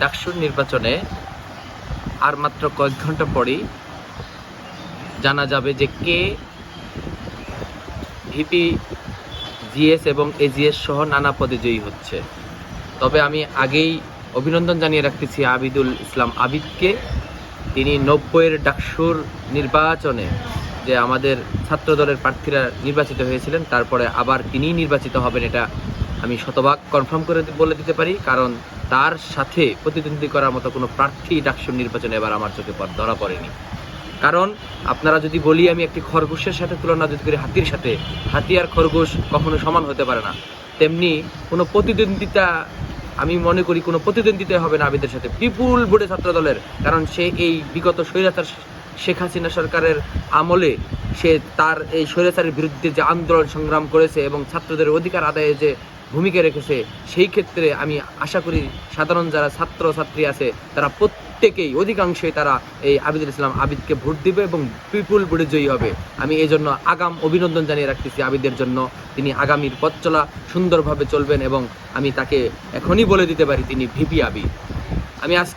ডাকসুর নির্বাচনে আর মাত্র কয়েক ঘণ্টা পরেই জানা যাবে যে কে ভিপি, জিএস এবং এজিএস সহ নানা পদে জয়ী হচ্ছে। তবে আমি আগেই অভিনন্দন জানিয়ে রাখতেছি আবিদুল ইসলাম আবিদকে। তিনি নব্বইয়ের ডাকসুর নির্বাচনে যে আমাদের ছাত্র দলের প্রার্থীরা নির্বাচিত হয়েছিলেন, তারপরে আবার তিনিই নির্বাচিত হবেন এটা আমি শতভাগ কনফার্ম করে বলে দিতে পারি, কারণ তার সাথে প্রতিদ্বন্দ্বী করার মতো কোনো প্রার্থী ডাকসুর নির্বাচনে এবার আমার চোখে পড়- ধরা পড়েনি। কারণ আপনারা যদি বলি আমি একটি খরগোশের সাথে তুলনা যদি করি হাতির সাথে, হাতি আর খরগোশ কখনো সমান হতে পারে না। তেমনি কোনো প্রতিদ্বন্দ্বিতা আমি মনে করি কোনো প্রতিদ্বন্দ্বিতা হবে না আবিদের সাথে। বিপুল ভোটে ছাত্র দলের কারণ সে এই বিগত স্বৈরাচার শেখ হাসিনা সরকারের আমলে সে তার এই স্বৈরাচারের বিরুদ্ধে যে আন্দোলন সংগ্রাম করেছে এবং ছাত্রদের অধিকার আদায়ে যে ভূমিকা রেখেছে, সেই ক্ষেত্রে আমি আশা করি সাধারণ যারা ছাত্র ছাত্রী আছে, তারা প্রত্যেকেই, অধিকাংশই তারা এই আবিদুল ইসলাম আবিদকে ভোট দিবে এবং বিপুল ভোটে জয়ী হবে। আমি এই জন্য আগাম অভিনন্দন জানিয়ে রাখতেছি আবিদের জন্য। তিনি আগামীর পথ চলা সুন্দরভাবে চলবেন এবং আমি তাকে এখনই বলে দিতে পারি, তিনি ভিপি আবিদ। আমি আজকে